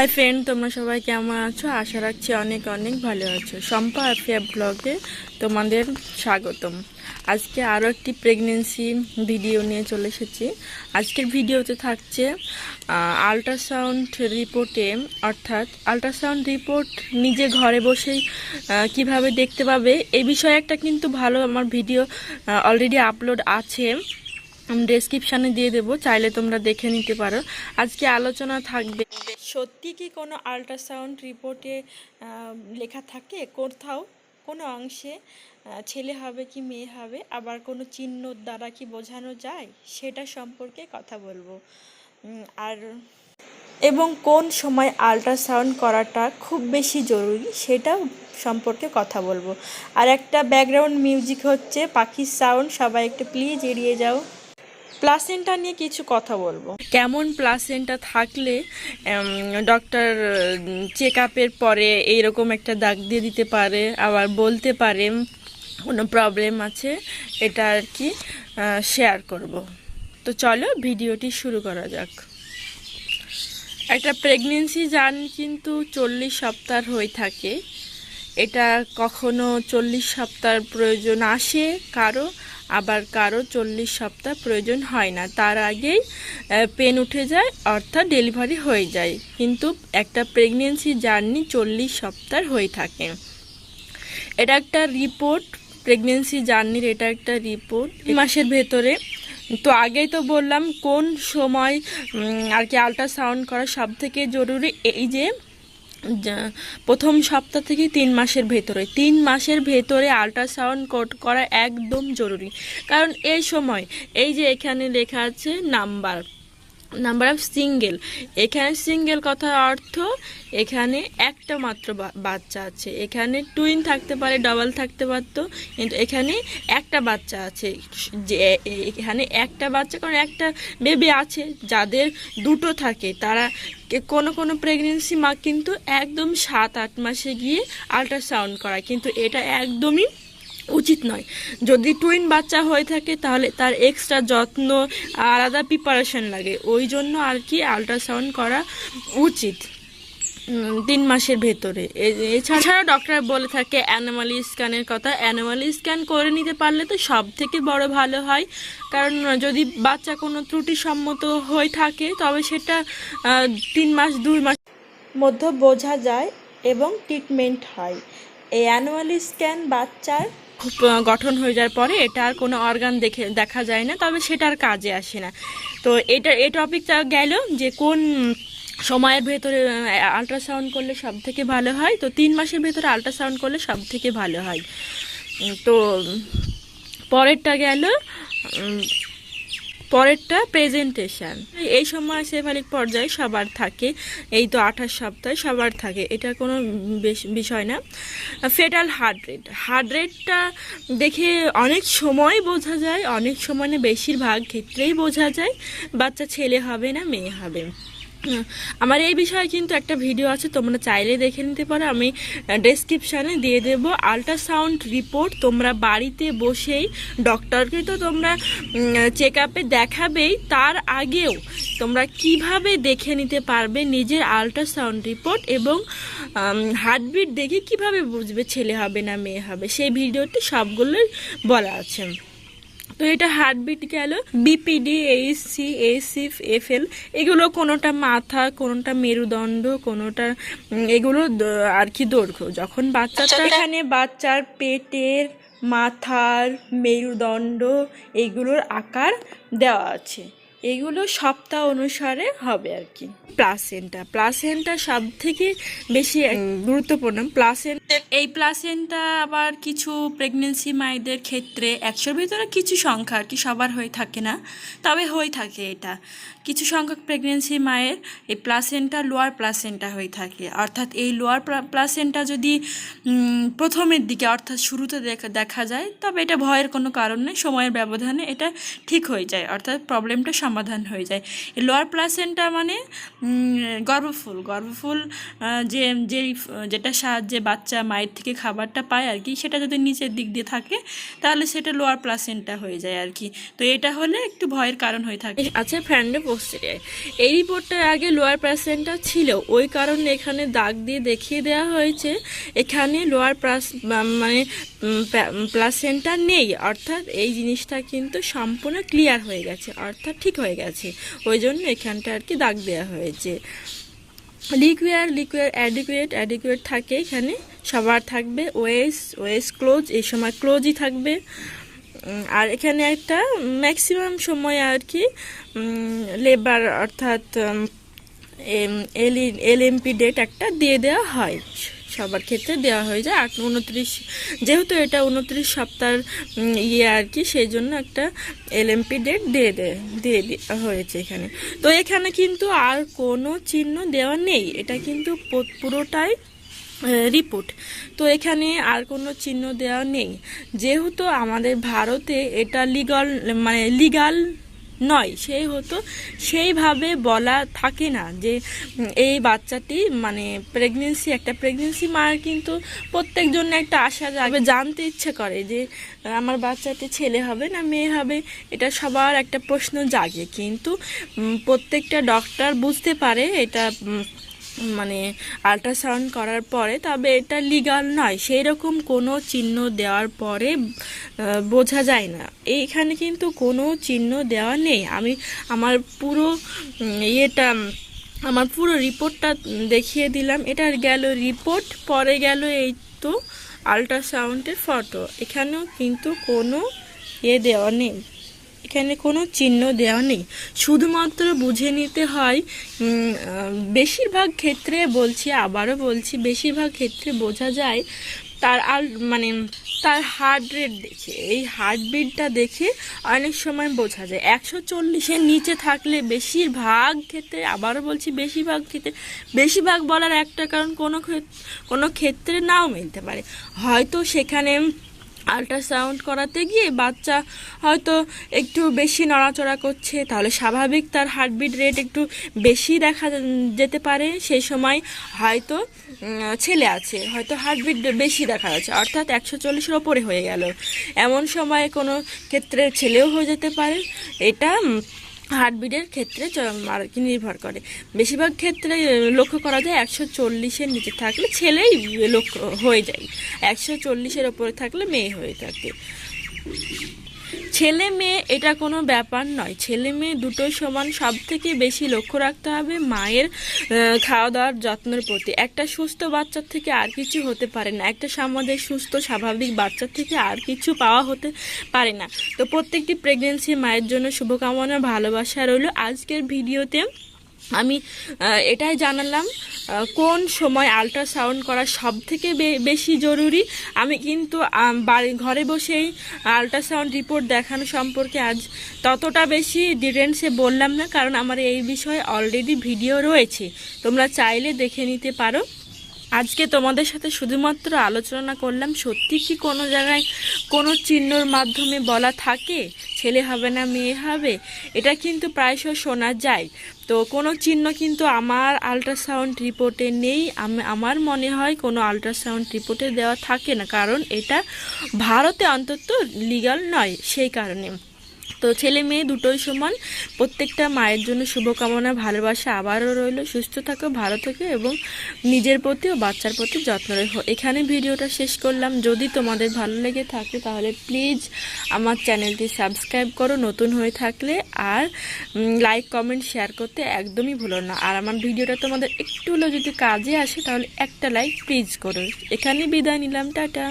Hi friend তোমরা সবাই কেমন আছো? আশা রাখছি অনেক অনেক ভালো আছো। সম্পা আফিয়া ব্লগে তোমাদের স্বাগতম। আজকে আরও একটি প্রেগনেন্সি ভিডিও নিয়ে চলে এসেছি। আজকের ভিডিওতে থাকছে আল্ট্রাসাউন্ড রিপোর্টে অর্থাৎ আল্ট্রাসাউন্ড রিপোর্ট নিজে ঘরে বসেই কীভাবে দেখতে পাবে এই বিষয়ে একটা কিন্তু ভালো আমার ভিডিও অলরেডি আপলোড আছে। আমি ডেসক্রিপশানে দিয়ে দেবো, চাইলে তোমরা দেখে নিতে পারো। আজকে আলোচনা থাকবে সত্যি কি কোনো আল্ট্রাসাউন্ড রিপোর্টে লেখা থাকে? কোথাও, কোনো অংশে ছেলে হবে কি মেয়ে হবে? আবার কোনো চিহ্ন দ্বারা কি বোঝানো যায়? সেটা সম্পর্কে কথা বলব। আর এবং কোন সময় আল্ট্রাসাউন্ড করাটা খুব বেশি জরুরি সেটা সম্পর্কে কথা বলব। আর একটা ব্যাকগ্রাউন্ড মিউজিক হচ্ছে, পাখির সাউন্ড সবাই একটু প্লিজ এড়িয়ে যাও। প্লাসেন্টা নিয়ে কিছু কথা বলব। কেমন প্লাসেন্টা থাকলে ডক্টর চেক আপের পরে এইরকম একটা দাগ দিয়ে দিতে পারে, আবার বলতে পারে, কোনো প্রবলেম আছে, এটা আর কি শেয়ার করব। তো চলো, ভিডিওটি শুরু করা যাক। একটা প্রেগনেন্সি জার্নি কিন্তু চল্লিশ সপ্তাহ হয়ে থাকে। এটা কখনো চল্লিশ সপ্তাহ প্রয়োজন আসে কারও আবার কারও চল্লিশ সপ্তাহ প্রয়োজন হয় না। তার আগেই পেন উঠে যায়, অর্থাৎ ডেলিভারি হয়ে যায়। কিন্তু একটা প্রেগনেন্সি জার্নি চল্লিশ সপ্তাহ হয়ে থাকে। এটা একটা রিপোর্ট, প্রেগনেন্সি জার্নির এটা একটা রিপোর্ট। মাসের ভেতরে। তো আগেই তো বললাম, কোন সময় আর কি আল্ট্রাসাউন্ড করা সব থেকে জরুরি, এই যে যা- প্রথম সপ্তাহ থেকে তিন মাসের ভেতরে। তিন মাসের ভেতরে আল্ট্রাসাউন্ড কোড করা একদম জরুরি। কারণ এই সময়, এই যে এখানে লেখা আছে নাম্বার। নাম্বার অফ সিঙ্গেল এখানে সিঙ্গেল কথার অর্থ, এখানে একটা মাত্র বাচ্চা আছে। এখানে টুইন থাকতে পারে ডবল থাকতে পারতো। কিন্তু এখানে একটা বাচ্চা আছে। যে এখানে একটা বাচ্চা, কারণ একটা বেবি আছে, যাদের দুটো থাকে। তারা কোনো কোনো প্রেগনেন্সি মা কিন্তু একদম সাত, আট মাসে গিয়ে আল্ট্রাসাউন্ড করায়। কিন্তু এটা একদমই উচিত নয়। যদি টুইন বাচ্চা হয়ে থাকে, তাহলে তার এক্সট্রা যত্ন, আলাদা প্রিপারেশন লাগে। ওই জন্য আর কি আল্ট্রাসাউন্ড করা উচিত। তিন মাসের ভেতরে। এ- এছাড়া ডক্টর বলে থাকে অ্যানোমালি স্ক্যানের কথা। অ্যানোমালি স্ক্যান করে নিতে পারলে তো সব থেকে বড় ভালো হয়। কারণ যদি বাচ্চা কোনো ত্রুটিসম্মত হয়ে থাকে, তবে সেটা তিন মাস, দুই মাস মধ্যে বোঝা যায় এবং ট্রিটমেন্ট হয়। এই অ্যানুয়ালি স্ক্যান বাচ্চার গঠন হয়ে যাওয়ার পরে এটা আর কোনো অর্গান দেখে, দেখা যায় না, তবে সেটার কাজে আসে না। তো এটা, এই টপিকটা গেল যে কোন সময়ের ভেতরে আল্ট্রাসাউন্ড করলে সব থেকে ভালো হয়? তো তিন মাসের ভেতরে আল্ট্রাসাউন্ড করলে সব থেকে ভালো হয়। তো পরেরটা গেল পরেরটা প্রেজেন্টেশন এই সময় সেফালিক পর্যায়ে সবার থাকে, এই তো আঠাশ সপ্তাহে সবার থাকে, এটা কোনো বিষয় না। ফেটাল হার্ট রেট হার্ট রেটটা দেখে অনেক সময় বোঝা যায়, অনেক সময় না, বেশিরভাগ ক্ষেত্রেই বোঝা যায়, বাচ্চা ছেলে হবে না, মেয়ে হবে। আমার এই বিষয়ে কিন্তু একটা ভিডিও আছে, তোমরা চাইলে দেখে নিতে পারো। আমি ডেসক্রিপশানে দিয়ে দেব। আল্ট্রাসাউন্ড রিপোর্ট তোমরা বাড়িতে বসেই ডক্টরকে তো তোমরা চেক আপে দেখাবেই। তার আগেও তোমরা কীভাবে দেখে নিতে পারবে নিজের আল্ট্রাসাউন্ড রিপোর্ট এবং হার্টবিট দেখে কীভাবে বুঝবে ছেলে হবে না মেয়ে হবে? সেই ভিডিওতে সবগুলোই বলা আছে। তো এটা হার্টবিট গেল বিপিডি এইচসি এসিফ এফএল এগুলো কোনোটা মাথা কোনোটা মেরুদণ্ড কোনোটা এগুলো আর কি দৈর্ঘ্য। যখন বাচ্চাটা এখানে বাচ্চার পেটের মাথার মেরুদণ্ড এগুলোর আকার দেওয়া আছে। এগুলো সপ্তাহ অনুসারে হবে আর কি। প্লাসেন্টা প্লাসেন্টা সব থেকে বেশি গুরুত্বপূর্ণ। প্লাসেন্টা এই প্লাসেন্টা আবার কিছু প্রেগনেন্সি মায়েদের ক্ষেত্রে একশোর ভিতরে কিছু সংখ্যা আর কি সবার হয়ে থাকে না, তবে হয়ে থাকে এটা। কিছু সংখ্যক প্রেগনেন্সি মায়ের এই প্লাসেন্টা লোয়ার প্লাসেন্টা হয়ে থাকে। অর্থাৎ এই লোয়ার প্লাসেন্টা যদি প্রথমের দিকে অর্থাৎ শুরুতে দেখা দেখা যায়, তবে এটা ভয়ের কোনো কারণ নেই, সময়ের ব্যবধানে এটা ঠিক হয়ে যায়। অর্থাৎ প্রবলেমটা সমাধান হয়ে যায়। লোয়ার প্লাসেন্টা মানে গর্ভফুল। গর্ভফুল যে, যেই যেটা সাহায্যে বাচ্চা মায়ের থেকে খাবারটা পায় আর কি, সেটা যদি নিচের দিক দিয়ে থাকে, তাহলে সেটা লোয়ার প্লাসেন্টা হয়ে যায় আর কি। তো এটা হলে একটু ভয়ের কারণ হয়ে থাকে। আছে ফ্যান্ডে পোস্টেরিয়ার এই রিপোর্টটার আগে লোয়ার প্লাসেন্টা ছিল। ওই কারণে এখানে দাগ দিয়ে দেখিয়ে দেওয়া হয়েছে। এখানে লোয়ার প্লাস মানে প্লাসেন্টা নেই। অর্থাৎ এই জিনিসটা কিন্তু সম্পূর্ণ ক্লিয়ার হয়ে গেছে। অর্থাৎ ঠিক হয়ে গেছে। ওই জন্য এখানটা আর কি দাগ দেওয়া হয়েছে। লিকুয়ার লিকুয়ার অ্যাডিকুয়েট অ্যাডিকুয়েট থাকে এখানে। সবার থাকবে। ওয়েস ওয়েস ক্লোজ এই সময় ক্লোজই থাকবে। আর এখানে একটা ম্যাক্সিমাম সময় আর কি লেবার অর্থাৎ এল এল এমপি ডেট একটা দিয়ে দেওয়া হয়। সবার ক্ষেত্রে দেওয়া হয়ে যায়। আট, উনত্রিশ, যেহেতু এটা উনত্রিশ সপ্তাহ ইয়ে আর কি, সেই জন্য একটা এলএমপি ডেট দিয়ে দেয় দিয়ে হয়েছে এখানে। তো এখানে কিন্তু আর কোনো চিহ্ন দেওয়া নেই। এটা কিন্তু পুরোটাই রিপোর্ট তো এখানে আর কোনো চিহ্ন দেওয়া নেই। যেহেতু আমাদের ভারতে এটা লিগাল মানে লিগাল নয়, সেই হতো। সেইভাবে বলা থাকে না যে এই বাচ্চাটি মানে প্রেগনেন্সি একটা প্রেগনেন্সি মার কিন্তু প্রত্যেকজন একটা আশা যাবে জানতে ইচ্ছে করে যে, আমার বাচ্চাটি ছেলে হবে না মেয়ে হবে, এটা সবার একটা প্রশ্ন জাগে। কিন্তু প্রত্যেকটা ডক্টর বুঝতে পারে এটা মানে আল্ট্রাসাউন্ড করার পরে, তবে এটা লিগাল নয়। সেই রকম কোনো চিহ্ন দেওয়ার পরে বোঝা যায় না। এইখানে কিন্তু কোনো চিহ্ন দেওয়া নেই। আমি আমার পুরো ইয়েটা, আমার পুরো রিপোর্টটা দেখিয়ে দিলাম। এটা গেল রিপোর্ট পরে গেল এই তো আল্ট্রাসাউন্ডের ফটো এখানেও কিন্তু কোনো ইয়ে দেওয়া নেই। এখানে কোনো চিহ্ন দেওয়া নেই। শুধুমাত্র বুঝে নিতে হয় বেশিরভাগ ক্ষেত্রে বলছি, আবারও বলছি, বেশিরভাগ ক্ষেত্রে বোঝা যায় তার আর মানে তার হার্ট রেট দেখে। এই হার্টবিটটা দেখে অনেক সময় বোঝা যায়। একশো চল্লিশের নিচে থাকলে বেশিরভাগ ক্ষেত্রে, আবারও বলছি, বেশিরভাগ ক্ষেত্রে, বেশিরভাগ বলার একটা কারণ কোনো কোনো ক্ষেত্রে নাও মিলতে পারে। হয়তো সেখানে আল্ট্রাসাউন্ড করাতে গিয়ে বাচ্চা হয়তো একটু বেশি নড়াচড়া করছে, তাহলে স্বাভাবিক তার হার্টবিট রেট একটু বেশি দেখা যেতে পারে। সেই সময় হয়তো ছেলে আছে, হয়তো হার্টবিট বেশি দেখা যাচ্ছে। অর্থাৎ একশো চল্লিশের ওপরে হয়ে গেল। এমন সময় কোনো ক্ষেত্রে ছেলেও হয়ে যেতে পারে। এটা হার্টবিটের ক্ষেত্রে নির্ভর করে। বেশিরভাগ ক্ষেত্রে লক্ষ্য করা যায় একশো চল্লিশের নিচে থাকলে ছেলেই লক্ষ্য হয়ে যায়। একশো চল্লিশের ওপরে থাকলে মেয়ে হয়ে থাকে। ছেলে মেয়ে এটা কোনো ব্যাপার নয়। ছেলে মেয়ে দুটোই সমান। সব থেকে বেশি লক্ষ্য রাখতে হবে মায়ের খাওয়া দাওয়ার যত্নের প্রতি। একটা সুস্থ বাচ্চার থেকে আর কিছু হতে পারে না। একটা সমাজের সুস্থ, স্বাভাবিক বাচ্চার থেকে আর কিছু পাওয়া হতে পারে না। তো প্রত্যেকটি প্রেগনেন্সি মায়ের জন্য শুভকামনা, ভালোবাসা রইল। আজকের ভিডিওতে আমি এটাই জানালাম কোন সময় আল্ট্রাসাউন্ড করা সব থেকে বেশি জরুরি? আমি কিন্তু বাড়ি, ঘরে বসেই আল্ট্রাসাউন্ড রিপোর্ট দেখানো সম্পর্কে আজ ততটা বেশি ডিটেলসে বললাম না, কারণ আমার এই বিষয়ে অলরেডি ভিডিও রয়েছে। তোমরা চাইলে দেখে নিতে পারো। আজকে তোমাদের সাথে শুধুমাত্র আলোচনা করলাম, সত্যি কি কোনো জায়গায় কোনো চিহ্নর মাধ্যমে বলা থাকে? ছেলে হবে না, মেয়ে হবে? এটা কিন্তু প্রায়শই শোনা যায়। তো কোনো চিহ্ন কিন্তু আমার আল্ট্রাসাউন্ড রিপোর্টে নেই। আমি, আমার মনে হয় কোনো আল্ট্রাসাউন্ড রিপোর্টে দেওয়া থাকে না, কারণ এটা ভারতে অন্তত লিগাল নয়, সেই কারণে। তো ছেলে মেয়ে দুটোই সমান। প্রত্যেকটা মায়ের জন্য শুভকামনা, ভালোবাসা আবারও রইল। সুস্থ থাকো, ভালো থেকো এবং নিজের প্রতি ও বাচ্চার প্রতি যত্ন রেখো। এখানে ভিডিওটা শেষ করলাম। যদি তোমাদের ভালো লেগে থাকে তাহলে প্লিজ আমার চ্যানেলটি সাবস্ক্রাইব করো নতুন হয়ে থাকলে। আর লাইক, কমেন্ট, শেয়ার করতে একদমই ভুলো না। আর আমার ভিডিওটা তোমাদের একটু হলেও যদি কাজে আসে তাহলে একটা লাইক প্লিজ করো। এখানে বিদায় নিলাম। টাটা।